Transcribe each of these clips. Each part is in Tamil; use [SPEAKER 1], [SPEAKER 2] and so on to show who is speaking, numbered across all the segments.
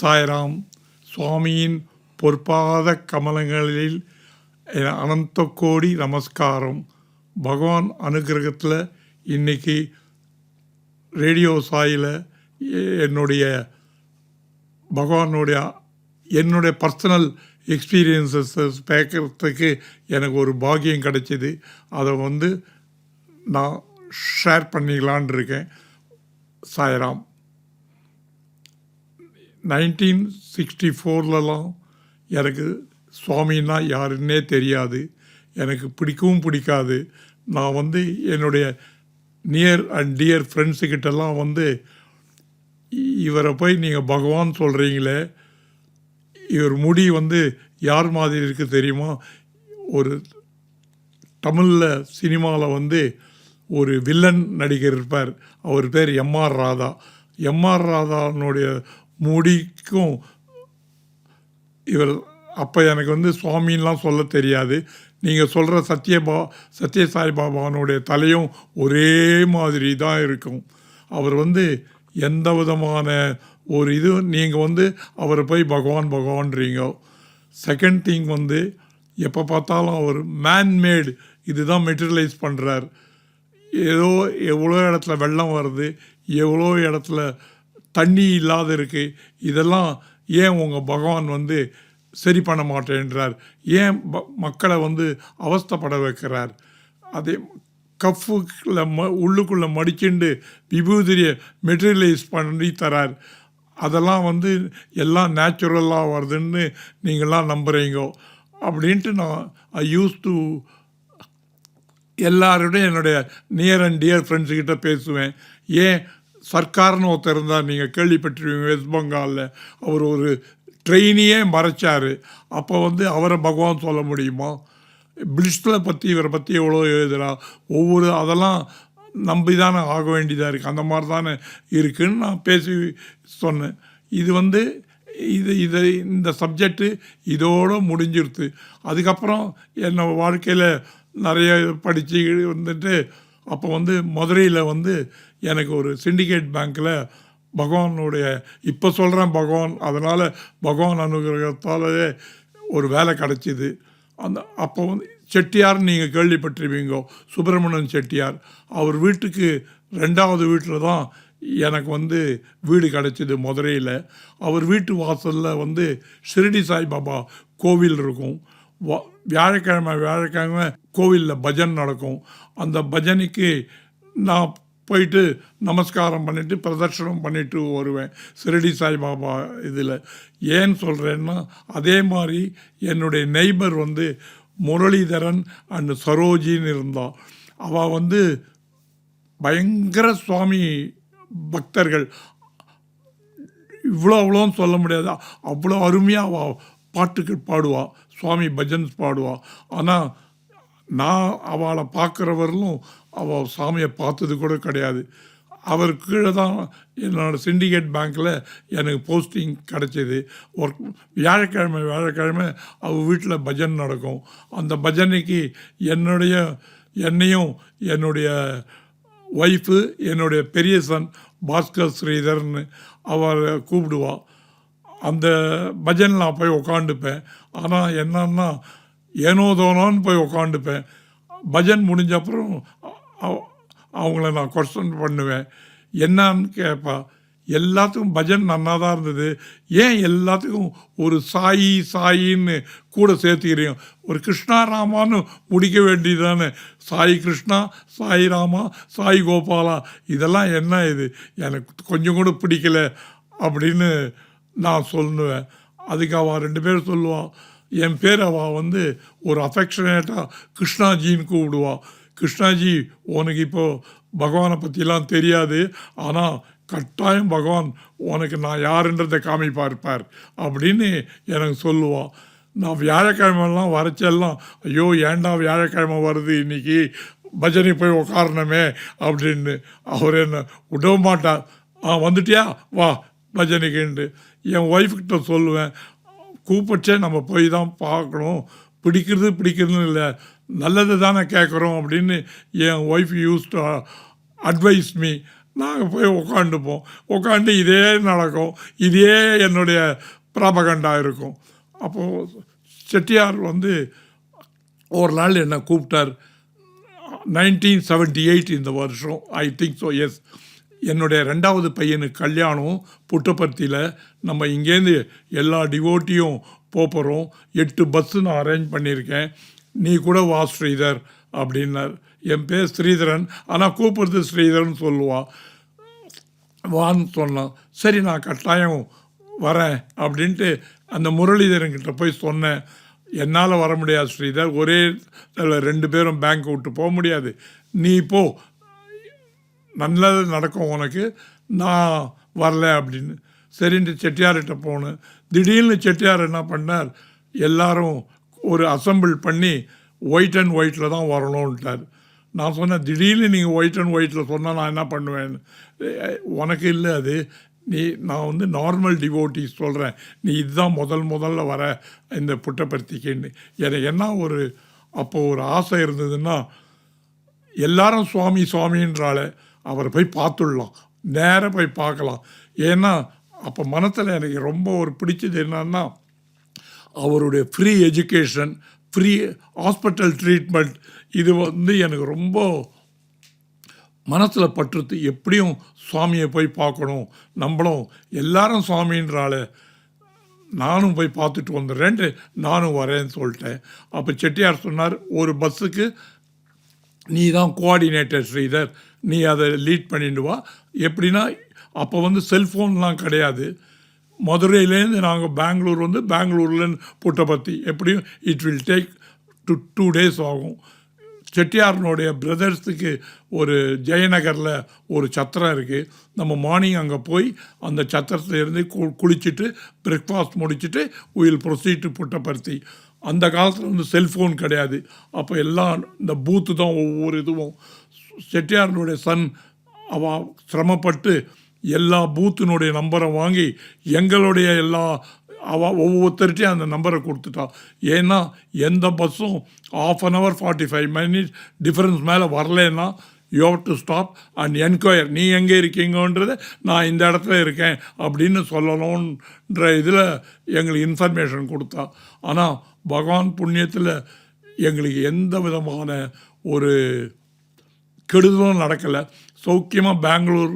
[SPEAKER 1] சாய்ராம் சுவாமியின் பொற்பாத கமலங்களில் அனந்த கோடி நமஸ்காரம். பகவான் அனுகிரகத்தில் இன்னைக்கு ரேடியோ சாயில் என்னுடைய பகவானுடைய என்னுடைய பர்சனல் எக்ஸ்பீரியன்சஸ் பேக்கிறதுக்கு எனக்கு ஒரு பாக்கியம் கிடைச்சிது. அதை வந்து நான் ஷேர் பண்ணிக்கலான் இருக்கேன். சாய்ராம். நைன்டீன் சிக்ஸ்டி ஃபோர்லலாம் எனக்கு சுவாமின்னா யாருன்னே தெரியாது. எனக்கு பிடிக்கவும் பிடிக்காது. நான் வந்து என்னுடைய நியர் அண்ட் டியர் ஃப்ரெண்ட்ஸுக்கிட்டலாம் வந்து இவரை போய் நீங்கள் பகவான் சொல்கிறீங்களே இவர் முடி வந்து யார் மாதிரி இருக்குது தெரியுமா? ஒரு தமிழில் சினிமாவில் வந்து ஒரு வில்லன் நடிகர் இருப்பார். அவர் பேர் எம்ஆர் ராதா. எம்ஆர் ராதானுடைய முடிக்கும். இவர் அப்போ எனக்கு வந்து சுவாமின்லாம் சொல்ல தெரியாது. நீங்கள் சொல்கிற சத்யபா சத்ய பாபானுடைய தலையும் ஒரே மாதிரி தான் இருக்கும். அவர் வந்து எந்த விதமான ஒரு இது நீங்கள் வந்து அவரை போய் பகவான் பகவான்றீங்க. செகண்ட் திங் வந்து எப்போ பார்த்தாலும் அவர் மேன்மேடு இதுதான் மெட்டீரியலைஸ் பண்ணுறார் ஏதோ எவ்வளோ இடத்துல வெள்ளம் வருது எவ்வளோ இடத்துல தண்ணி இல்லாத இருக்குது இதெல்லாம் ஏன் உங்கள் பகவான் வந்து சரி பண்ண மாட்டேன்றார்? ஏன் ப- மக்களை வந்து அவஸ்தைப்பட வைக்கிறார்? அதே கஃப்புக்குள்ள ம உள்ளுக்குள்ளே மடிச்சுண்டு விபூதிரியை மெட்டீரியலைஸ் பண்ணி தரார். அதெல்லாம் வந்து எல்லாம் நேச்சுரலாக வருதுன்னு நீங்களாம் நம்புகிறீங்கோ அப்படின்ட்டு நான் ஐ யூஸ் டு எல்லாரோடையும் என்னுடைய நியர் அண்ட் டியர் ஃப்ரெண்ட்ஸுக்கிட்ட பேசுவேன். ஏன் சர்க்கார்னு ஒருத்தர் இருந்தார். நீங்கள் கேள்விப்பட்டிருவீங்க வெஸ்ட் பெங்காலில். அவர் ஒரு ட்ரெயினியே மறைச்சார். அப்போ வந்து அவரை பகவான் சொல்ல முடியுமா? பிளிஸ்டில் பற்றி இவரை பற்றி எவ்வளோ எழுதுறா? ஒவ்வொரு அதெல்லாம் நம்பி தானே ஆக வேண்டியதாக இருக்குது அந்த மாதிரி தானே இருக்குதுன்னு நான் பேசி சொன்னேன். இது வந்து இது இதை இந்த சப்ஜெக்டு இதோடு முடிஞ்சிருது அதுக்கப்புறம் என்னை வாழ்க்கையில் நிறைய படித்து வந்துட்டு அப்போ வந்து மதுரையில் வந்து எனக்கு ஒரு சிண்டிகேட் பேங்க்கில் பகவானுடைய இப்போ சொல்கிறேன் பகவான் அதனால் பகவான் அனுகிரகத்தாலே ஒரு வேலை கிடச்சிது. அந்த அப்போ வந்து செட்டியார் நீங்கள் கேள்விப்பட்டிருப்பீங்கோ சுப்பிரமணியன் செட்டியார் அவர் வீட்டுக்கு ரெண்டாவது வீட்டில் தான் எனக்கு வந்து வீடு கிடச்சிது மதுரையில். அவர் வீட்டு வாசலில் வந்து ஷிரடி சாய்பாபா கோவில் இருக்கும். வா- வியாழக்கிழமை வியாழக்கிழமை கோவிலில் பஜன் நடக்கும். அந்த பஜனைக்கு நான் போயிட்டு நமஸ்காரம் பண்ணிவிட்டு பிரதர்ஷனம் பண்ணிட்டு வருவேன். சிரடி சாய்பாபா இதில். ஏன் சொல்கிறேன்னா அதே மாதிரி என்னுடைய நெய்பர் வந்து முரளிதரன் அண்ட் சரோஜின்னு இருந்தா. அவள் வந்து பயங்கர சுவாமி பக்தர்கள். இவ்வளோ அவ்வளோன்னு சொல்ல முடியாது. அவ்வளோ அருமையாக அவள் பாட்டுக்கு பாடுவாள் சுவாமி பஜன்ஸ் பாடுவாள் ஆனால் நான் அவளை பார்க்குறவர்களும் அவள் சாமியை பார்த்தது கூட கிடையாது. அவர் கீழே தான் என்னோட சிண்டிகேட் பேங்க்கில் எனக்கு போஸ்டிங் கிடச்சிது. ஒர்க் வியாழக்கிழமை வியாழக்கிழமை அவள் வீட்டில் பஜன் நடக்கும். அந்த பஜனைக்கு என்னுடைய என்னையும் என்னுடைய ஒய்ஃபு என்னுடைய பெரிய சன் பாஸ்கர் ஸ்ரீதர்னு அவரை கூப்பிடுவா. அந்த பஜனில் நான் போய் உக்காந்துப்பேன். ஆனால் என்னன்னா ஏனோ தோனோன்னு போய் உக்காந்துப்பேன். பஜன் முடிஞ்ச அப்புறம் அவ- அவங்கள நான் கொஸ்டின் பண்ணுவேன். என்னான்னு கேட்பா எல்லாத்துக்கும் பஜன் நன்னா தான் இருந்தது. ஏன் எல்லாத்துக்கும் ஒரு சாயி சாயின்னு கூட சேர்த்துக்கிறீங்க? ஒரு கிருஷ்ணா ராமான்னு முடிக்க வேண்டியதானே சாய் கிருஷ்ணா சாய் ராமா சாய் கோபாலா இதெல்லாம் என்ன இது? எனக்கு கொஞ்சம் கூட பிடிக்கல அப்படின்னு நான் சொல்லுவேன். அதுக்கு அவள் ரெண்டு பேரும் சொல்லுவாள் என் பேர் அவள் வந்து ஒரு அஃபெக்ஷனேட்டாக கிருஷ்ணாஜின்னு கூப்பிடுவா. கிருஷ்ணாஜி உனக்கு இப்போது பகவானை பற்றிலாம் தெரியாது. ஆனால் கட்டாயம் பகவான் உனக்கு நான் யாருன்றதை காமிப்பார்ப்பார் அப்படின்னு எனக்கு சொல்லுவாள் நான் வியாழக்கிழமெல்லாம் வரைச்செல்லாம் ஐயோ ஏன்டா வியாழக்கிழமை வருது? இன்றைக்கி பஜனை போய் உக்காரணமே அப்படின்னு அவர் என்ன விடவும் மாட்டார். ஆ வந்துட்டியா? வா பஜனைக்குன்ட்டு. என் ஒய்ஃப்கிட்ட சொல்லுவேன் கூப்பிட்டே நம்ம போய் தான் பார்க்கணும். பிடிக்கிறது பிடிக்கிறதுன்னு இல்லை. நல்லது தானே கேட்குறோம் அப்படின்னு என் wife used to advise me நாங்கள் போய் உக்காண்டுப்போம் உட்காந்து இதே நடக்கும். இதே என்னுடைய ப்ராபகண்டா இருக்கும். அப்போது செட்டியார் வந்து ஒரு நாள் என்னை கூப்பிட்டார். நைன்டீன் செவன்டி எயிட் இந்த வருஷம். ஐ திங்க் ஸோ எஸ் என்னுடைய ரெண்டாவது பையனுக்கு கல்யாணம் புட்டபர்த்தியில் நம்ம இங்கேருந்து எல்லா டிவோட்டியும் போகிறோம் எட்டு பஸ்ஸு நான் அரேஞ்ச் பண்ணியிருக்கேன். நீ கூட வா ஸ்ரீதர் அப்படின்னார். என் பேர் ஸ்ரீதரன். ஆனால் கூப்பிடுறது ஸ்ரீதரன் சொல்லுவாள் வான்னு சொன்னான். சரி நான் கட்டாயம் வரேன் அப்படின்ட்டு அந்த முரளிதரன்கிட்ட போய் சொன்னேன். என்னால் வர முடியாது ஸ்ரீதர். ஒரே ரெண்டு பேரும் பேங்க் விட்டு போக முடியாது. நீ போ. நல்லது நடக்கும் உனக்கு. நான் வரல அப்படின்னு. சரின்ட்டு செட்டியார்கிட்ட போனேன். திடீர்னு செட்டியார் என்ன பண்ணார்? எல்லாரும் ஒரு அசம்பிள் பண்ணி ஒயிட் அண்ட் ஒயிட்டில் தான் வரணும்ன்ட்டார் நான் சொன்னேன் திடீர்னு நீங்கள் ஒயிட் அண்ட் ஒயிட்டில் சொன்னால் நான் என்ன பண்ணுவேன் உனக்கு இல்லை அது. நீ நான் வந்து நார்மல் டிவோட்டி சொல்கிறேன் நீ இதுதான் முதல் முதல்ல வர இந்த புட்டபர்த்திக்குன்னு. எனக்கு என்ன ஒரு அப்போது ஒரு ஆசை இருந்ததுன்னா எல்லாரும் சுவாமி சுவாமின்றாலே அவரை போய் பார்த்துடலாம். நேராக போய் பார்க்கலாம். ஏன்னா அப்போ மனத்தில் எனக்கு ரொம்ப ஒரு பிடிச்சது என்னன்னா அவருடைய free education free hospital treatment இது வந்து எனக்கு ரொம்ப மனசில் பற்றுத்து எப்படியும் சுவாமியை போய் பார்க்கணும். நம்மளும் எல்லாரும் சுவாமின்றால நானும் போய் பார்த்துட்டு வந்துடுறேன்ட்டு நானும் வரேன்னு சொல்லிட்டேன். அப்போ செட்டியார் சொன்னார் ஒரு பஸ்ஸுக்கு நீ தான் கோஆர்டினேட்டர் ஸ்ரீதர். நீ அதை லீட் பண்ணிட்டு வா. எப்படின்னா அப்போ வந்து செல்ஃபோன்லாம் கிடையாது. மதுரையிலேருந்து நாங்கள் பெங்களூர் வந்து பெங்களூர்லேருந்து புட்டபர்த்தி எப்படியும் it will take to two days ஆகும். செட்டியாரனுடைய பிரதர்ஸுக்கு ஒரு ஜெயநகரில் ஒரு சத்திரம் இருக்குது நம்ம மார்னிங் அங்கே போய் அந்த சத்திரத்துல இருந்து கு குளிச்சுட்டு பிரேக்ஃபாஸ்ட் முடிச்சுட்டு உயில் ப்ரொசீட் புட்டப்படுத்தி அந்த காலத்தில் வந்து செல்ஃபோன் கிடையாது. அப்போ எல்லாம் இந்த பூத்து தான் ஒவ்வொரு இதுவும். செட்டியாரனுடைய சன் அவ சிரமப்பட்டு எல்லா பூத்தினுடைய நம்பரை வாங்கி எங்களுடைய எல்லா அவ ஒவ்வொருத்தர்கிட்டையும் அந்த நம்பரை கொடுத்துட்டா. ஏன்னா எந்த பஸ்ஸும் half an hour forty five minutes difference மேலே வரலன்னா you have to stop and enquire நீ எங்கே இருக்கீங்கன்றதை நான் இந்த இடத்துல இருக்கேன் அப்படின்னு சொல்லணுன்ற இதில் எங்களுக்கு இன்ஃபர்மேஷன் கொடுத்தா. ஆனால் பகவான் புண்ணியத்தில் எங்களுக்கு எந்த விதமான ஒரு கெடுதலும் நடக்கலை. சௌக்கியமாக பெங்களூர்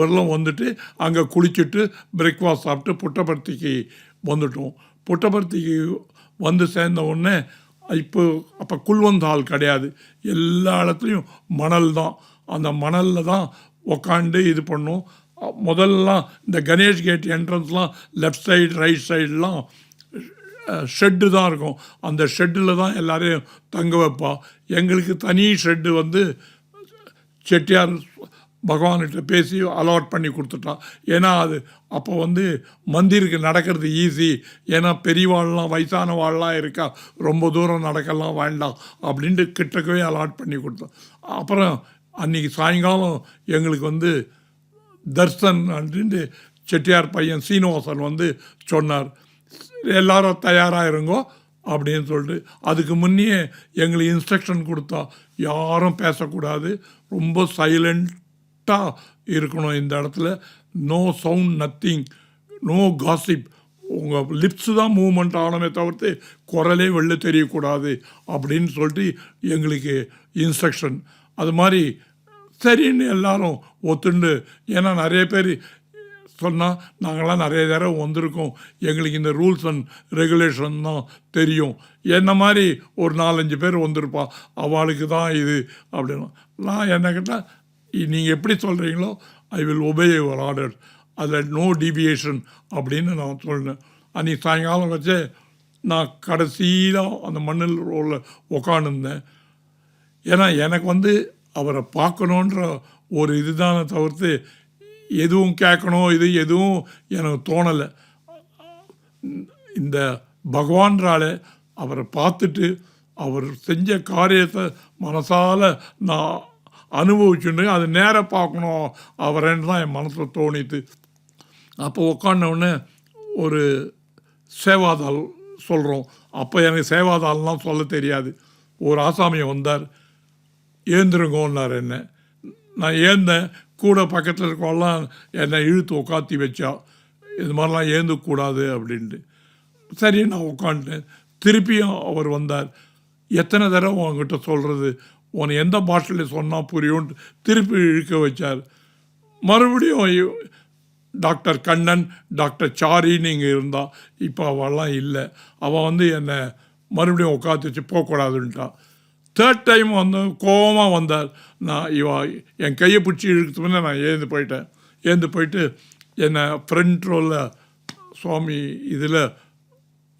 [SPEAKER 1] வரலாம் வந்துட்டு அங்கே குளிச்சுட்டு பிரேக்ஃபாஸ்ட் சாப்பிட்டு புட்டபர்த்திக்கு வந்துட்டோம். புட்டபர்த்திக்கு வந்து சேர்ந்த உடனே இப்போ அப்போ குல்வந்தால் கிடையாது. எல்லா இடத்துலையும் மணல் தான். அந்த மணலில் தான் உக்காண்டு இது பண்ணோம். முதல்லாம் இந்த கணேஷ் கேட் என்ட்ரன்ஸ்லாம் லெஃப்ட் சைடு ரைட் சைடெலாம் ஷெட்டு தான் இருக்கும். அந்த ஷெட்டில் தான் எல்லோரையும் தங்க வைப்பா. எங்களுக்கு தனி ஷெட்டு வந்து செட்டியார் பகவான்கிட்ட பேசி அலாட் பண்ணி கொடுத்துட்டான். ஏன்னா அது அப்போ வந்து மந்திருக்கு நடக்கிறது ஈஸி ஏன்னா பெரியவாள்லாம் வயசான வாள்லாம் இருக்கா ரொம்ப தூரம் நடக்கலாம் வேண்டாம் அப்படின்ட்டு கிட்டக்கவே அலாட் பண்ணி கொடுத்தோம் அப்புறம் அன்றைக்கி சாயங்காலம் எங்களுக்கு வந்து தர்சன் அப்படின்ட்டு செட்டியார் பையன் சீனிவாசன் வந்து சொன்னார். எல்லாரும் தயாராக இருங்கோ அப்படின்னு சொல்லிட்டு. அதுக்கு முன்னே எங்களுக்கு இன்ஸ்ட்ரக்ஷன் கொடுத்தா யாரும் பேசக்கூடாது. ரொம்ப சைலண்ட்டாக இருக்கணும் இந்த இடத்துல. No sound nothing no gossip உங்கள் லிப்ஸ் தான் மூவ்மெண்ட் ஆகணுமே தவிர்த்து குரலே வெளில தெரியக்கூடாது அப்படின்னு சொல்லிட்டு எங்களுக்கு இன்ஸ்ட்ரக்ஷன் அது மாதிரி சரின்னு எல்லாரும் ஒத்துண்டு ஏன்னா நிறைய பேர் சொன்னால் நாங்களாம் நிறைய தடவை வந்திருக்கோம். எங்களுக்கு இந்த ரூல்ஸ் அண்ட் ரெகுலேஷன் தான் தெரியும். என்ன மாதிரி ஒரு நாலஞ்சு பேர் வந்திருப்பான் அவளுக்கு தான் இது அப்படின்னு. நான் என்ன கேட்டால் நீங்கள் எப்படி சொல்கிறீங்களோ I will obey your order அதில் நோ டிவியேஷன் அப்படின்னு நான் சொன்னேன் அன்றைக்கி சாயங்காலம் வச்சு நான் கடைசியில் அந்த மண்ணில் ரோலில் உக்காந்துருந்தேன். ஏன்னா எனக்கு வந்து அவரை பார்க்கணுன்ற ஒரு இதுதானே தவிர்த்து எதுவும் கேட்கணும் இது எதுவும் எனக்கு தோணலை. இந்த பகவான்றால அவரை பார்த்துட்டு அவர் செஞ்ச காரியத்தை மனசால் நான் அனுபவிச்சுட்டு அது நேராக பார்க்கணும் அவரேன்னு தான் என் மனசில் தோணித்து அப்போ உக்காண்டவுடனே ஒரு சேவாதாள் சொல்கிறோம் அப்போ எனக்கு சேவாதாள்லாம் சொல்ல தெரியாது. ஒரு ஆசாமியை வந்தார் ஏந்திருங்கன்னார் என்ன? நான் ஏந்தேன் கூட பக்கத்தில் இருக்கவெல்லாம் என்னை இழுத்து உட்காத்தி வச்சா இது மாதிரிலாம் ஏந்தக்கூடாது அப்படின்ட்டு. சரி நான் உட்காந்துட்டேன் திருப்பியும் அவர் வந்தார். எத்தனை தடவை உங்ககிட்ட சொல்கிறது உன்னை எந்த பாஷையில் சொன்னால் புரியும்னு திருப்பி இழுக்க வச்சார். மறுபடியும் டாக்டர் கண்ணன் டாக்டர் சாரின்னு நீங்கள் இருந்தா இப்போ அவெல்லாம் இல்லை. அவள் வந்து என்னை மறுபடியும் உட்காந்து வச்சு போகக்கூடாதுன்ட்டான். தேர்ட் டைம் வந்து கோவமாக வந்தார். நான் இவ என் கையை பிடிச்சி இழுக்கிறது முன்னே நான் ஏந்து போயிட்டேன். ஏந்து போயிட்டு என்னை ஃப்ரண்ட் ரோவில் சுவாமி இதில்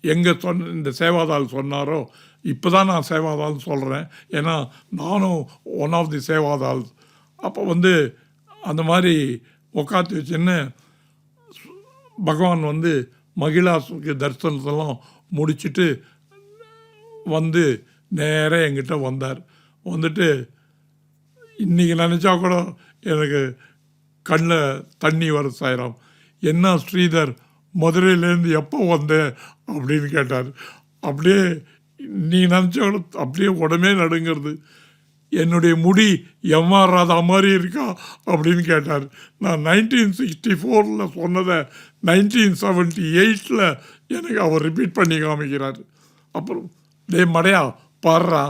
[SPEAKER 1] எங்கே சொன்ன இந்த சேவாதால் சொன்னாரோ இப்போ தான் நான் சேவாதால் சொல்கிறேன் ஏன்னா நானும் ஒன் ஆஃப் தி சேவாதால் அப்போ வந்து அந்த மாதிரி உக்காத்து வச்சுன்னு பகவான் வந்து மகிழாசுக்கு தரிசனத்தெல்லாம் முடிச்சுட்டு வந்து நேராக எங்கிட்ட வந்தார். வந்துட்டு இன்றைக்கி நினச்சா கூட எனக்கு கண்ணில் தண்ணி வர சாயிரம். என்ன ஸ்ரீதர் மதுரையிலேருந்து எப்போ வந்த? அப்படின்னு கேட்டார். அப்படியே நீ நினச்சா கூட அப்படியே உடனே நடுங்கிறது. என்னுடைய முடி எம்ஆர் ராதா மாதிரி இருக்கா? அப்படின்னு கேட்டார். நான் நைன்டீன் சிக்ஸ்டி ஃபோரில் சொன்னதை நைன்டீன் செவன்ட்டி எயிட்டில் எனக்கு அவர் ரிப்பீட் பண்ணி காமிக்கிறார். அப்புறம் டே மடையா பாடுறா.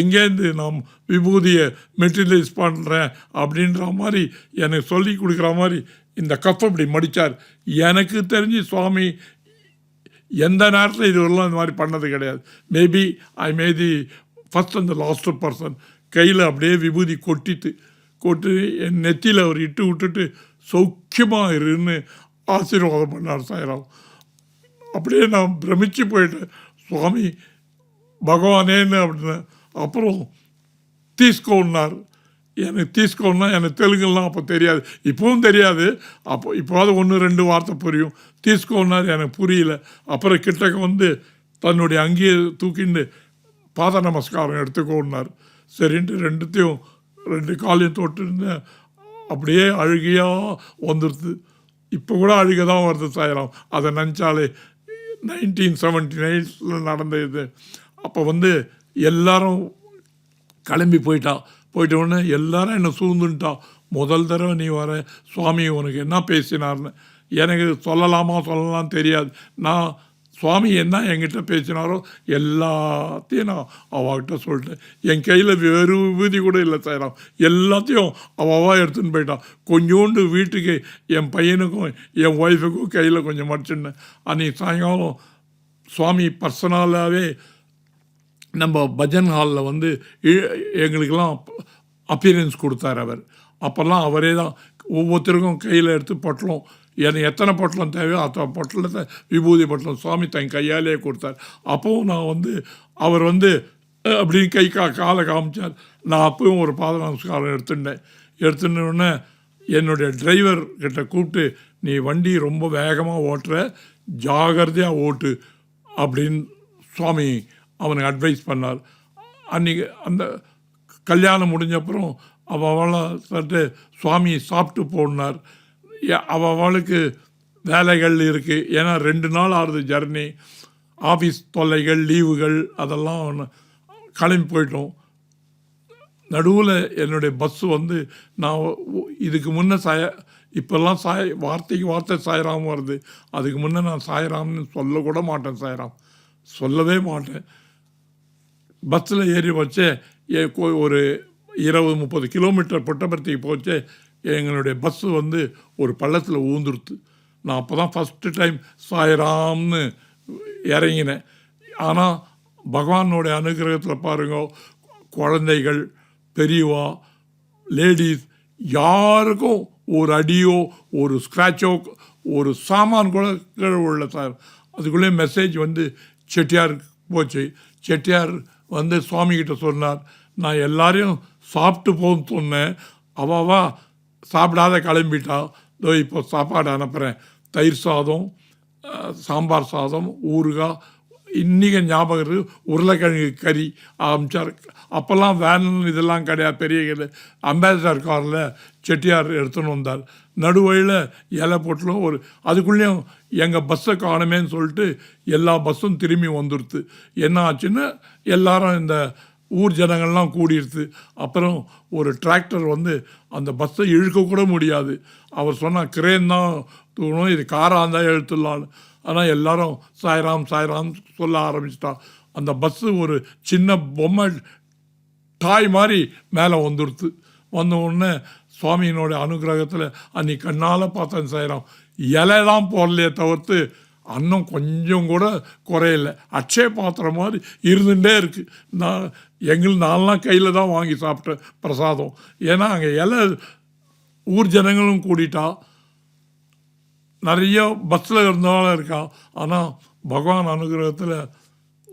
[SPEAKER 1] எங்கேருந்து நாம் விபூதியை மெட்டீரியலைஸ் பண்ணுறேன் அப்படின்ற மாதிரி எனக்கு சொல்லி கொடுக்குற மாதிரி இந்த கப் இப்படி மடித்தார் எனக்கு தெரிஞ்சு சுவாமி எந்த நேரத்தில் இது வரலாம் இந்த மாதிரி பண்ணது கிடையாது. Maybe I may the first அந்த லாஸ்ட் பர்சன் கையில் அப்படியே விபூதி கொட்டிட்டு கொட்டி என் நெத்தியில் அவர் இட்டு விட்டுட்டு சௌக்கியமாக இருன்னு ஆசீர்வாதம் பண்ணார் சாய்ராம். அப்படியே நான் பிரமிச்சு போயிட்டேன். சுவாமி பகவானேன்னு அப்படின்னு அப்புறம் தீஸ்கோன்னார். எனக்கு தீஸ்கோன்னா எனக்கு தெலுங்குலாம் அப்போ தெரியாது. இப்போவும் தெரியாது. அப்போ இப்போது ஒன்று ரெண்டு வார்த்தை புரியும். தீஸ்கோன்னார் எனக்கு புரியல. அப்புறம் கிட்டக்க வந்து தன்னுடைய அங்கேயே தூக்கிண்டு பாத நமஸ்காரம் எடுத்துக்கோன்னார். சரின்ட்டு ரெண்டுத்தையும் ரெண்டு காலையும் தொட்டுன்னு அப்படியே அழுகையாக வந்துடுது இப்போ கூட அழுக தான் வருது சாயிரம். அதை நினச்சாலே நைன்டீன் செவன்ட்டி நைன்ஸில் நடந்த இது. அப்போ வந்து எல்லாரும் கிளம்பி போயிட்டா. போயிட்ட உடனே எல்லாரும் என்னை சூழ்ந்துட்டா முதல் தடவை நீ வர சுவாமி உனக்கு என்ன பேசினார்னு. எனக்கு சொல்லலாமா சொல்லலாம் தெரியாது. நான் சுவாமி என்ன என்கிட்ட பேசினாரோ எல்லாத்தையும் நான் அவகிட்ட சொல்லிட்டேன். என் கையில் வெறு விபூதி கூட இல்லை செய்கிறான் எல்லாத்தையும் அவவா எடுத்துன்னு போயிட்டான் கொஞ்சோண்டு வீட்டுக்கு என் பையனுக்கும் என் ஒய்ஃபுக்கும் கையில் கொஞ்சம் மடிச்சுன்னு. அன்றைக்கி சாயங்காலம் சுவாமி பர்சனலாகவே நம்ம பஜன் ஹாலில் வந்து எங்களுக்கெல்லாம் அப்பியரன்ஸ் கொடுத்தார் அவர். அப்போல்லாம் அவரே தான் ஒவ்வொருத்தருக்கும் கையில் எடுத்து பொட்டலம் எனக்கு எத்தனை பொட்டலம் தேவையோ அத்தனை பொட்டலத்தை விபூதி பொட்டலம் சுவாமி தன் கையாலே கொடுத்தார். அப்போவும் நான் வந்து அவர் வந்து அப்படின்னு கை கா காலை காமிச்சார். நான் அப்பவும் ஒரு பாத நமஸ்காரம் எடுத்துட்டேன். எடுத்துனோடனே என்னுடைய டிரைவர் கிட்ட கூப்பிட்டு நீ வண்டி ரொம்ப வேகமாக ஓட்டுற ஜாகிரதையாக ஓட்டு அப்படின்னு சுவாமி அவனுக்கு அட்வைஸ் பண்ணார். அன்றைக்கி அந்த கல்யாணம் முடிஞ்சப்புறம் அவள் அவளை சட்டு சுவாமி சாப்பிட்டு போனார் அவளுக்கு வேலைகள் இருக்குது ஏன்னா ரெண்டு நாள் ஆகுது ஜர்னி ஆஃபீஸ் தொல்லைகள் லீவுகள் அதெல்லாம் கிளம்பி போயிட்டோம். நடுவில் என்னுடைய பஸ்ஸு வந்து நான் இதுக்கு முன்னே சாய இப்போல்லாம் சாய் வார்த்தைக்கு வார்த்தை சாய்ராம் வருது. அதுக்கு முன்னே நான் சாயராம்னு சொல்லக்கூட மாட்டேன் சாய்ராம். சொல்லவே மாட்டேன். பஸ்ஸில் ஏறி வச்சே ஒரு இருபது முப்பது கிலோமீட்டர் புட்டபர்த்திக்கு போச்சே. எங்களுடைய பஸ்ஸு வந்து ஒரு பள்ளத்தில் ஊந்துருத்து. நான் அப்போ தான் ஃபஸ்ட்டு டைம் சாயராம்னு இறங்கினேன். ஆனால் பகவானுடைய அனுகிரகத்தில் பாருங்கள் குழந்தைகள் பெரியவா லேடிஸ் யாருக்கும் ஒரு அடியோ ஒரு ஸ்க்ராச்சோ ஒரு சாமான் கூட கீழே உள்ள சார். அதுக்குள்ளே மெசேஜ் வந்து செட்டியார் போச்சு. செட்டியார் வந்து சுவாமிகிட்ட சொன்னார் நான் எல்லாரையும் சாப்பிட்டு போன்னு சொன்னேன். அவாவா சாப்பிடாத கிளம்பிட்டா. இதோ இப்போ சாப்பாடு அனுப்புகிறேன் தயிர் சாதம் சாம்பார் சாதம் ஊறுகாய் இன்றைக்கி ஞாபகம் இருக்குது உருளைக்கிழங்கு கறி ஆரம்பித்தார் அப்போல்லாம் வேன் இதெல்லாம் கிடையாது. பெரிய கிடையாது அம்பாசிடர் காரில் செட்டியார் எடுத்துன்னு வந்தார். நடுவழியில் இலை போட்டிலும் ஒரு அதுக்குள்ளேயும் எங்கள் பஸ்ஸை காணுமேன்னு சொல்லிட்டு எல்லா பஸ்ஸும் திரும்பி வந்துடுது என்ன ஆச்சுன்னு எல்லாரும் இந்த ஊர் ஜனங்கள்லாம் கூடிடுது அப்புறம் ஒரு டிராக்டர் வந்து அந்த பஸ்ஸை இழுக்கக்கூட முடியாது. அவர் சொன்னால் கிரேன் தான் தூணும். இது காராக இருந்தால் இழுத்துடலான்னு ஆனால் எல்லாரும் சாய்ராம் சாய்ராம் சொல்ல ஆரம்பிச்சிட்டா. அந்த பஸ்ஸு ஒரு சின்ன பொம்மை தாய் மாதிரி மேலே வந்துடுத்து வந்த உடனே சுவாமியினுடைய அனுகிரகத்தில் அன்னைக்கு கண்ணால் பார்த்தேன் சாய்ராம். இலை தான் போடலையே தவிர்த்து அன்னம் கொஞ்சம் கூட குறையல. அட்சய பாத்திரம் மாதிரி இருந்துகிட்டே இருக்குது நான் எங்களுக்கு நாலாம் கையில் தான் வாங்கி சாப்பிட்டேன் பிரசாதம். ஏன்னா அங்கே இலை ஊர் ஜனங்களும் கூடிட்டா. நிறைய பஸ்ஸில் இருந்தவங்களாம் இருக்கான் ஆனால் பகவான் அனுகிரகத்தில்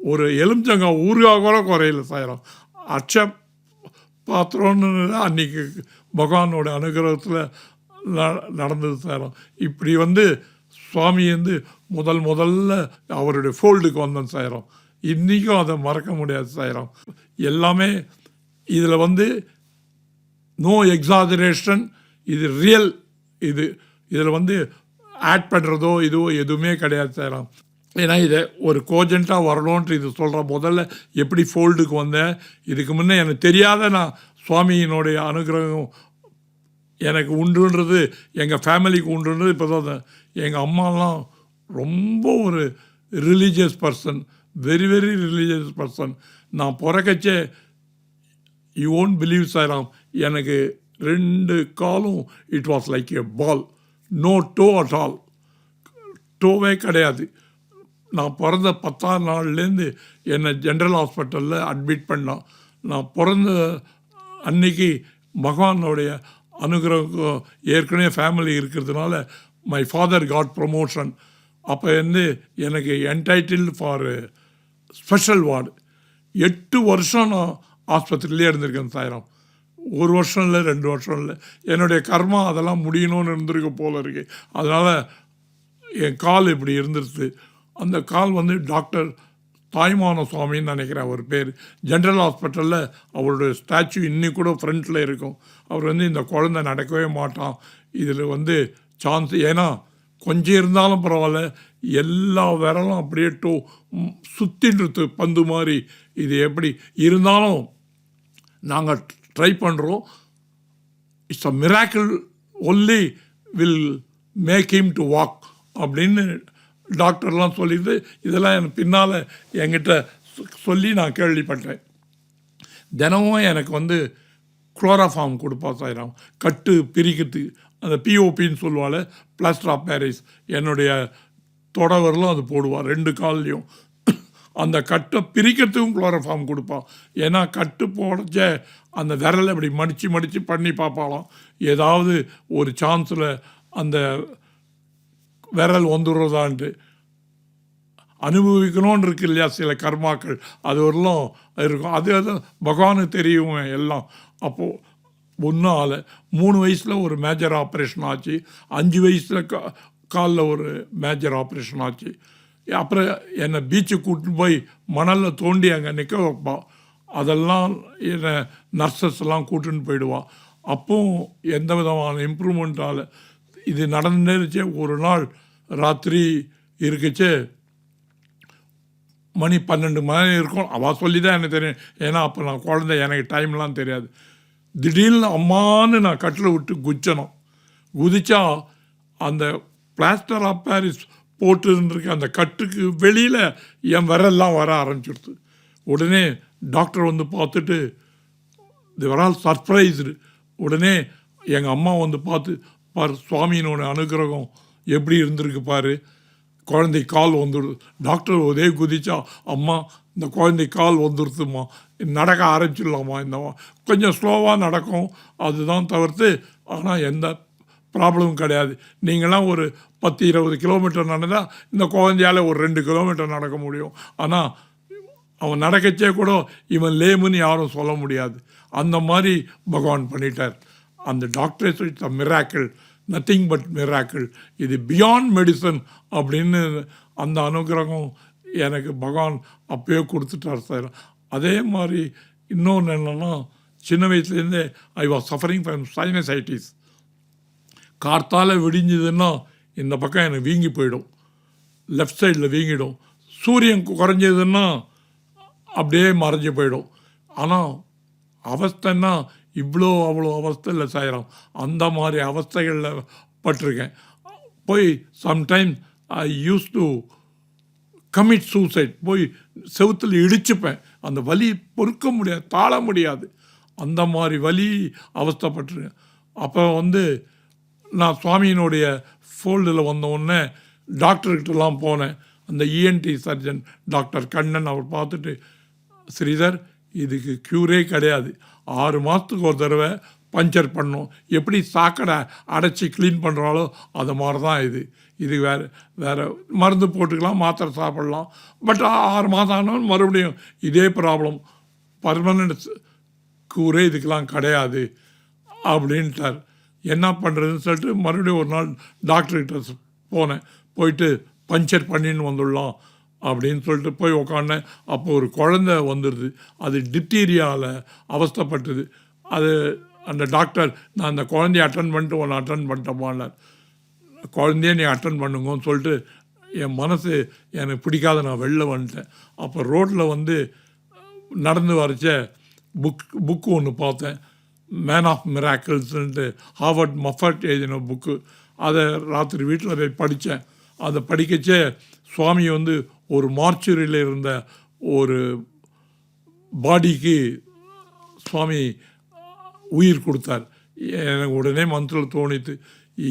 [SPEAKER 1] ஒரு எலுமிச்சங்காய் ஊறுகாய் கூட குறையில சாயிரம். அச்ச பாத்திரம்னு அன்னைக்கு பகவானோட அனுகிரகத்தில் ந- நடந்தது சாயிரம். இப்படி வந்து சுவாமி வந்து முதல் முதல்ல அவருடைய ஃபோல்டுக்கு வந்தோம் சாயிரம். இன்றைக்கும் அதை மறக்க முடியாது சாயிரம். எல்லாமே இதில் வந்து நோ எக்ஸாஜரேஷன் இது ரியல் இது இதில் வந்து ஆட் பண்ணுறதோ இதுவோ எதுவுமே கிடையாது செய்கிறோம் ஏன்னா இதை ஒரு கோஜெண்ட்டாக வரணுன்ட்டு இது சொல்கிற முதல்ல எப்படி ஃபோல்டுக்கு வந்தேன் இதுக்கு முன்னே எனக்கு தெரியாத நான் சுவாமியினுடைய அனுகிரகம் எனக்கு உண்டுன்றது எங்கள் ஃபேமிலிக்கு உண்டுன்றது இப்போ தான் எங்கள் அம்மாலாம் ரொம்ப ஒரு religious person very very religious person நான் பிறக்கச்சே யூ ஓன்ட் பிலீவ் சாராம் எனக்கு ரெண்டு காலும் it was like a ball no toe at all டோவே கிடையாது. நான் பிறந்த பத்தாம் நாள்லேருந்து என்னை ஜென்ரல் ஹாஸ்பிட்டலில் அட்மிட் பண்ணான் நான் பிறந்த அன்னைக்கு பகவானுடைய அனுகிரகம் ஏற்கனவே ஃபேமிலி இருக்கிறதுனால மை ஃபாதர் காட் ப்ரொமோஷன் அப்போ வந்து எனக்கு என்டைட்டில் ஃபார் ஸ்பெஷல் வார்டு எட்டு வருஷம் நான் ஆஸ்பத்திரியிலே இருந்திருக்கேன் சாயிரம். ஒரு வருஷம் இல்லை ரெண்டு வருஷம் இல்லை. என்னுடைய கர்மா அதெல்லாம் முடியணும்னு இருந்திருக்க போல இருக்கு. அதனால் என் கால் இப்படி இருந்துருச்சு. அந்த கால் வந்து டாக்டர் தாய்மான சுவாமின்னு நினைக்கிறேன் அவர் பேர். ஜென்ரல் ஹாஸ்பிட்டலில் அவருடைய ஸ்டாச்சு இன்னி கூட ஃப்ரண்ட்டில் இருக்கும். அவர் வந்து இந்த குழந்தை நடக்கவே மாட்டான். இதில் வந்து சான்ஸ் ஏன்னா கொஞ்சம் இருந்தாலும் பரவாயில்ல எல்லா விரலும் அப்படியே டோ சுற்றின்றது பந்து மாதிரி இது எப்படி இருந்தாலும் நாங்கள் ட்ரை பண்ணுறோம் it's a miracle only will make him to walk அப்படின்னு டாக்டர்லாம் சொல்லிட்டு இதெல்லாம் எனக்கு பின்னால் என்கிட்ட சொல்லி நான் கேள்விப்பட்டேன். தினமும் எனக்கு வந்து குளோராஃபார்ம் கொடுப்பா சாயிரம். கட்டு பிரிக்கிறதுக்கு அந்த பிஓபின்னு சொல்லுவாள் பிளாஸ்டர் ஆஃப் பேரிஸ் என்னுடைய தொடவரிலும் அது போடுவாள் ரெண்டு கால்லையும். அந்த கட்டை பிரிக்கிறதுக்கும் குளோரோஃபார்ம் கொடுப்பான். ஏன்னா கட்டு போடச்ச அந்த விரலை இப்படி மடித்து மடித்து பண்ணி பார்ப்பாலாம் ஏதாவது ஒரு சான்ஸில் அந்த விரல் வந்துடுறதான்ட்டு. அனுபவிக்கணும்னு இருக்கு இல்லையா சில கர்மாக்கள். அது வரலாம் இருக்கும். அது அது பகவானுக்கு தெரியுங்க எல்லாம். அப்போது ஒன்றால் மூணு வயசில் ஒரு மேஜர் ஆப்ரேஷன் ஆச்சு. அஞ்சு வயசில் கா காலில் ஒரு மேஜர் ஆப்ரேஷன் ஆச்சு. அப்புறம் என்னை பீச்சு கூட்டின்னு போய் மணலில் தோண்டி அங்கே நிற்க வைப்பான் அதெல்லாம் என்னை நர்சஸ்லாம் கூட்டின்னு போயிடுவான் அப்பவும் எந்த விதமான இம்ப்ரூவ்மெண்ட்டால் இது நடந்துச்சே ஒரு நாள் ராத்திரி இருக்குச்சே. மணி பன்னெண்டு மணி இருக்கும். அவள் சொல்லி தான் எனக்கு தெரியும். ஏன்னா அப்போ நான் குழந்தை எனக்கு டைம்லாம் தெரியாது. திடீர்னு அம்மான்னு நான் கட்டில் விட்டு குச்சணும் குதிச்சா அந்த பிளாஸ்டர் ஆஃப் பாரிஸ் போட்டுருக்க அந்த கட்டுக்கு வெளியில் என் விரல்லாம் வர ஆரம்பிச்சிடுது. உடனே டாக்டர் வந்து பார்த்துட்டு இது ஆல் சர்ப்ரைஸ்டு உடனே எங்கள் அம்மா வந்து பார்த்து பார் சுவாமியினோட அனுகிரகம் எப்படி இருந்திருக்கு பாரு. குழந்தை கால் வந்துடுது. டாக்டர் ஒரே குதிச்சா அம்மா இந்த குழந்தை கால் வந்துடுதுமா நடக்க ஆரம்பிச்சிடலாமா இந்த கொஞ்சம் ஸ்லோவாக நடக்கும். அதுதான் தவிர்த்து ஆனால் எந்த ப்ராப்ளமும் கிடையாது. நீங்களாம் ஒரு பத்து இருபது கிலோமீட்டர் நடந்தால் இந்த குழந்தையால் ஒரு ரெண்டு கிலோமீட்டர் நடக்க முடியும். ஆனால் அவன் நடக்கச்சே கூட இவன் லேமுன்னு யாரும் சொல்ல முடியாது. அந்த மாதிரி பகவான் பண்ணிட்டார். அந்த doctors it's a miracle nothing but miracle. இது பியாண்ட் மெடிசன் அப்படின்னு அந்த அனுகிரகம் எனக்கு பகவான் அப்பயே கொடுத்துட்டார் சார். அதே மாதிரி இன்னொன்று என்னென்னா சின்ன வயசுலேருந்தே I was suffering from sinusitis கார்த்தால் விடிஞ்சதுன்னா இந்த பக்கம் எனக்கு வீங்கி போயிடும். லெஃப்ட் சைடில் வீங்கிடும். சூரியன் குறைஞ்சதுன்னா அப்படியே மறைஞ்சு போயிடும். ஆனால் அவஸ்தைன்னா இவ்வளோ அவ்வளோ அவஸ்தையில் செய்கிறோம் அந்த மாதிரி அவஸ்தைகளில் பட்டிருக்கேன். போய் sometime I used to commit suicide போய் செவுத்தில் இடிச்சுப்பேன். அந்த வலி பொறுக்க முடியாது தாழ முடியாது. அந்த மாதிரி வலி அவஸ்தப்பட்டுருக்கேன். அப்போ வந்து நான் சுவாமியினுடைய ஃபோல்டில் வந்தவுடனே டாக்டர்கிட்டலாம் போனேன். அந்த இஎன்டி சர்ஜன் டாக்டர் கண்ணன் அவர் பார்த்துட்டு ஸ்ரீதர் இதுக்கு க்யூரே கிடையாது. ஆறு மாதத்துக்கு ஒரு தடவை பஞ்சர் பண்ணும் எப்படி சாக்கடை அடைச்சி க்ளீன் பண்ணுறாலோ அது மாதிரி தான் இது. இது வேறு வேறு மருந்து போட்டுக்கலாம் மாத்திரை சாப்பிடலாம். பட் ஆறு மாதம் ஆனாலும் மறுபடியும் இதே ப்ராப்ளம் பர்மனன்ட் கூரே இதுக்கெலாம் கிடையாது. அப்படின்ட்டார். என்ன பண்ணுறதுன்னு சொல்லிட்டு மறுபடியும் ஒரு நாள் டாக்டர்கிட்ட போனேன். போயிட்டு பஞ்சர் பண்ணின்னு வந்துடலாம் அப்படின்னு சொல்லிட்டு போய் உக்காந்தேன். அப்போ ஒரு குழந்தை வந்துடுது. அது டிப்டீரியாவில் அவஸ்தைப்பட்டது. அது அந்த டாக்டர் நான் அந்த குழந்தைய அட்டன் பண்ணிட்டு ஒன்று அட்டன் பண்ணிட்டோமான்னார் குழந்தைய நீ அட்டன் பண்ணுங்கன்னு சொல்லிட்டு என் மனசு எனக்கு பிடிக்காத நான் வெளில வந்துட்டேன். அப்போ ரோட்டில் வந்து நடந்து வரைச்ச புக் புக்கு ஒன்று பார்த்தேன். மேன் ஆஃப் மிராக்கிள்ஸ்ன்ட்டு ஹார்வர்ட் மஃபர்ட் எழுதின புக்கு அதை ராத்திரி வீட்டில் போய் படித்தேன். அதை படிக்கச்சே சுவாமி வந்து ஒரு மார்ச்சுரியில் இருந்த ஒரு பாடிக்கு சுவாமி உயிர் கொடுத்தார். எனக்கு உடனே மனசில் தோணித்து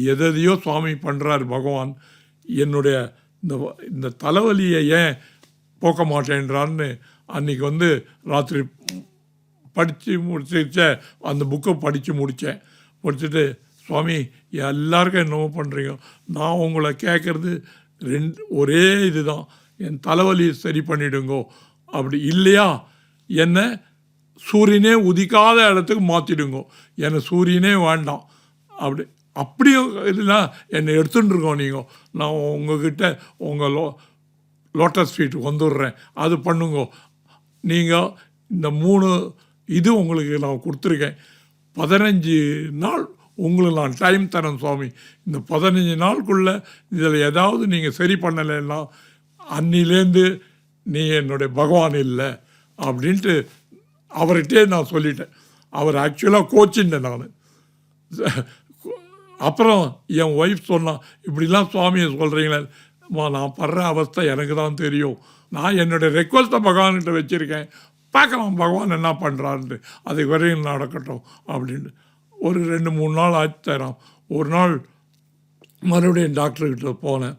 [SPEAKER 1] எதையோ சுவாமி பண்ணுறார் பகவான். என்னுடைய இந்த வ- இந்த தலைவலியை ஏன் போக்க மாட்டேன்றான்னு அன்றைக்கி வந்து ராத்திரி படித்து முடிச்ச அந்த புக்கை படித்து முடித்தேன் முடிச்சுட்டு சுவாமி எல்லாருக்கும் என்னவோ பண்ணுறீங்க நான் உங்களை கேட்குறது ரெண்டு ஒரே இதுதான். என் தலைவலி சரி பண்ணிடுங்கோ. அப்படி இல்லையா? என்னை? சூரியனே உதிக்காத இடத்துக்கு மாற்றிடுங்கோ என்னை சூரியனே வேண்டாம். அப்படி அப்படியும் இல்லைன்னா என்னை எடுத்துட்டுருக்கோம் நீங்கள் நான் உங்ககிட்ட உங்கள் லோ லோட்டஸ் ஸ்ட்ரீட் வந்துடுறேன். அது பண்ணுங்க. நீங்கள் இந்த மூணு இது உங்களுக்கு நான் கொடுத்துருக்கேன். பதினஞ்சு நாள் உங்களுக்கு நான் டைம் தரேன் சுவாமி. இந்த பதினஞ்சு நாளுக்குள்ளே இதில் ஏதாவது நீங்கள் சரி பண்ணலைன்னா அன்னிலேருந்து நீ என்னுடைய பகவான் இல்லை அப்படின்ட்டு அவர்கிட்டே நான் சொல்லிட்டேன். அவர் ஆக்சுவலாக கோச்சின்ட்டேன் நான். அப்புறம் என் ஒய்ஃப் சொன்னான் இப்படிலாம் சுவாமியை சொல்கிறீங்களே அம்மா நான் படுற அவஸ்தை எனக்கு தான் தெரியும். நான் என்னுடைய ரெக்வஸ்ட்டை பகவான்கிட்ட வச்சுருக்கேன். பார்க்கலாம் பகவான் என்ன பண்ணுறாருன்ட்டு அது வரையும் நடக்கட்டும் அப்படின்ட்டு. ஒரு ரெண்டு மூணு நாள் ஆச்சு தரோம். ஒரு நாள் மறுபடியும் டாக்டர்கிட்ட போனேன்.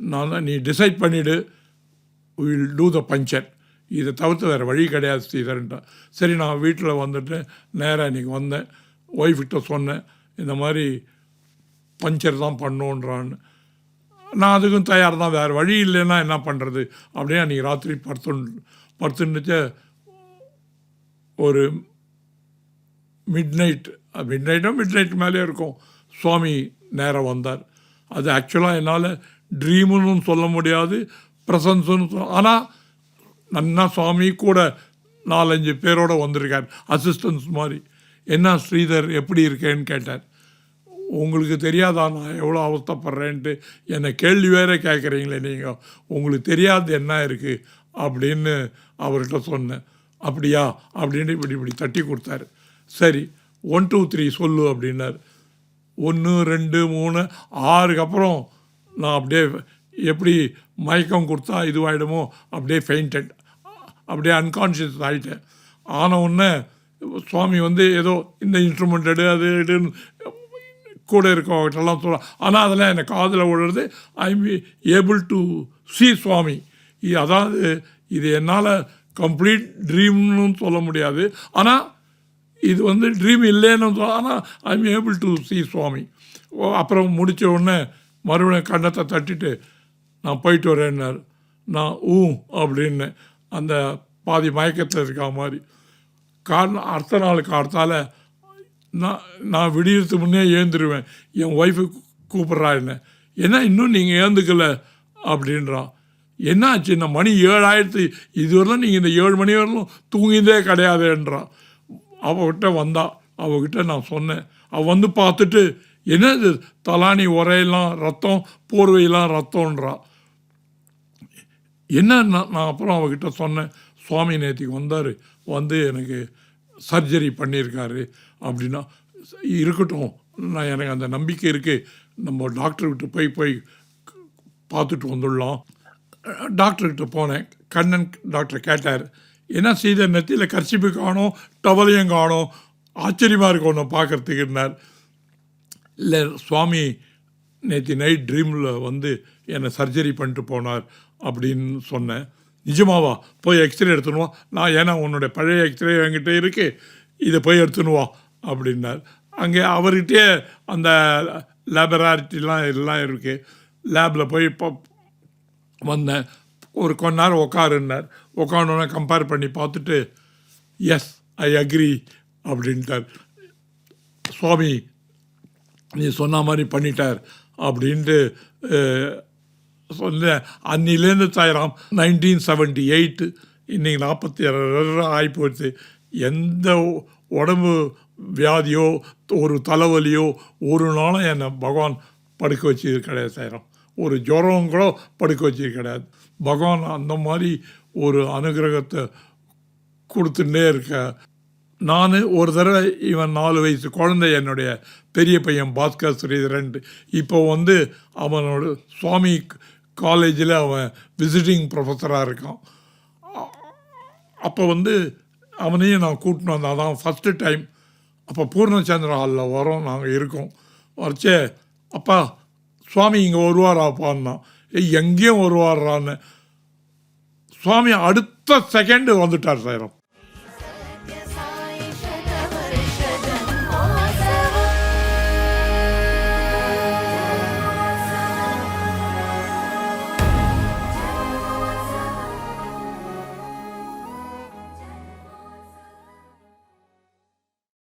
[SPEAKER 1] நான் தான் நீ டிசைட் பண்ணிவிடு வில் டூ த பஞ்சர் இதை தவிர்த்து வேறு வழி கிடையாது ஸ்ரீதர்ன்ட்டா. சரி நான் வீட்டில் வந்துட்டு நேராக இன்றைக்கி வந்தேன். ஒய்ஃப்கிட்ட சொன்னேன். இந்த மாதிரி பஞ்சர் தான் பண்ணுன்றான்னு. நான் அதுக்கும் தயார் தான் வேறு வழி இல்லைன்னா என்ன பண்ணுறது அப்படியே அன்றைக்கி ராத்திரி படுத்து படுத்துன்னுச்சு ஒரு மிட் நைட் மிட் நைட்டும் மிட் நைட் மேலே இருக்கும். சுவாமி நேரம் வந்தார். அது ஆக்சுவலாக என்னால் ட்ரீமுன்னு சொல்ல முடியாது ப்ரெசன்ஸுன்னு சொல்ல ஆனால் நன்னா சுவாமி கூட நாலஞ்சு பேரோடு வந்திருக்கார் அசிஸ்டன்ஸ் மாதிரி. என்ன ஸ்ரீதர் எப்படி இருக்கேன்னு? கேட்டார். உங்களுக்கு தெரியாதா? நான் எவ்வளோ அவஸ்தைப்படுறேன்ட்டு. என்னை கேள்வி வேற கேட்குறீங்களே நீங்கள் உங்களுக்கு தெரியாது என்ன இருக்குது அப்படின்னு அவர்கிட்ட சொன்னேன். அப்படியா? அப்படின்னு இப்படி இப்படி தட்டி கொடுத்தாரு. சரி ஒன் டூ த்ரீ சொல்லு அப்படின்னார். ஒன்று ரெண்டு மூணு ஆறுக்கு அப்புறம் நான் அப்படியே எப்படி மயக்கம் கொடுத்தா இதுவாகிடுமோ அப்படியே ஃபெயிண்டட் அப்படியே அன்கான்ஷியஸ் ஆகிட்டேன் ஆன உடனே சுவாமி வந்து ஏதோ இந்த இன்ஸ்ட்ருமெண்ட் எடு அது எடுன்னு கூட இருக்கவங்ககிட்டலாம் சொல்ல ஆனால் அதெல்லாம் எனக்கு காதில் விழுறது. I am able to see Swami. இது அதாவது இது என்னால் கம்ப்ளீட் ட்ரீம்னு சொல்ல முடியாது. ஆனால் இது வந்து ட்ரீம் இல்லைன்னு சொல்ல ஆனால் I am able to see Swami. ஓ, அப்புறம் முடித்த உடனே மறுபடியும் கண்ணத்தை தட்டிட்டு நான் போயிட்டு வரேன்னார். நான் ஊ அப்படின்னு அந்த பாதி மயக்கத்தில் இருக்கா மாதிரி. காரணம் அடுத்த நாளுக்கு அடுத்தால நான் நான் விடியறதுக்கு முன்னே ஏந்துருவேன். என் ஒய்ஃபு கூப்பிட்றா என்ன. என்ன இன்னும் நீங்கள் ஏந்துக்கல? அப்படின்றான். என்னாச்சு? இந்த மணி ஏழாயிரத்து இதுவரையும் நீங்கள் இந்த ஏழு மணி வரலும் தூங்கியதே கிடையாதுன்றான் அவகிட்ட வந்தா அவகிட்ட நான் சொன்னேன். அவள் வந்து பார்த்துட்டு என்ன இது தலானி உரையெல்லாம் ரத்தம் போர்வையெல்லாம் ரத்தம்ன்றா. என்ன? நான் நான் அப்புறம் அவகிட்ட சொன்னேன். சுவாமி நேத்திக்கு வந்தார். வந்து எனக்கு சர்ஜரி பண்ணியிருக்காரு. அப்படின்னா இருக்கட்டும். நான் எனக்கு அந்த நம்பிக்கை இருக்குது நம்ம டாக்டர்கிட்ட போய் போய் பார்த்துட்டு வந்துடலாம். டாக்டர்கிட்ட போனேன். கண்ணன் டாக்டர் கேட்டார் என்ன செய்த? நெத்தியில் கர்ச்சிப்பு காணோம் டவலையும் காணும் ஆச்சரியமாக இருக்கும் ஒன்று பார்க்குறதுக்குன்னார் இல்லை சுவாமி நேற்று நைட் ட்ரீமில் வந்து என்னை சர்ஜரி பண்ணிட்டு போனார் அப்படின்னு சொன்னேன். நிஜமாவா? போய் எக்ஸ்ரே எடுத்துனுவா நான் ஏன்னா உன்னுடைய பழைய எக்ஸ்ரே என்கிட்ட இருக்கு இதை போய் எடுத்துனுவா அப்படின்னார். அங்கே அவர்கிட்டயே அந்த லேபராரிட்டிலாம் எல்லாம் இருக்குது லேபில் போய் இப்போ வந்தேன். ஒரு கொஞ்ச நேரம் உட்காருன்னார் உட்காந்தோன்னே கம்பேர் பண்ணி பார்த்துட்டு எஸ் ஐ அக்ரி அப்படின்ட்டார். சுவாமி நீ சொன்ன மாதிரி பண்ணிட்டார் அப்படின்ட்டு சொன்னேன். அன்னிலேருந்து சாயிரம் நைன்டீன் செவன்ட்டி எயிட்டு இன்றைக்கி நாற்பத்தி ஆகி ஆகிப்போச்சு எந்த உடம்பு வியாதியோ ஒரு தலைவலியோ ஒரு நாளும் என்னை பகவான் படுக்க வச்சு கிடையாது சாயிரம். ஒரு ஜுரம் கூட படுக்க வச்சது கிடையாது. பகவான் அந்த மாதிரி ஒரு அனுகிரகத்தை கொடுத்துட்டே இருக்க. நான் ஒரு தடவை இவன் நாலு வயசு குழந்தை என்னுடைய பெரிய பையன் பாஸ்கர் ஸ்ரீதரன். இப்போ வந்து அவனோட சுவாமி காலேஜில் அவன் விசிட்டிங் ப்ரொஃபஸராக இருக்கான். அப்போ வந்து அவனையும் நான் கூட்டின்னு வந்தேன் அதான் ஃபஸ்ட்டு டைம் அப்போ பூர்ணச்சந்திர ஹாலில் வரோம் நாங்கள் இருக்கோம். வரைச்சே அப்பா சுவாமி இங்கே வருவாராப்பான்னா ஏய் எங்கேயும் வருவாரான்னு. சுவாமி அடுத்த செகண்டு வந்துட்டார் சாயிரம்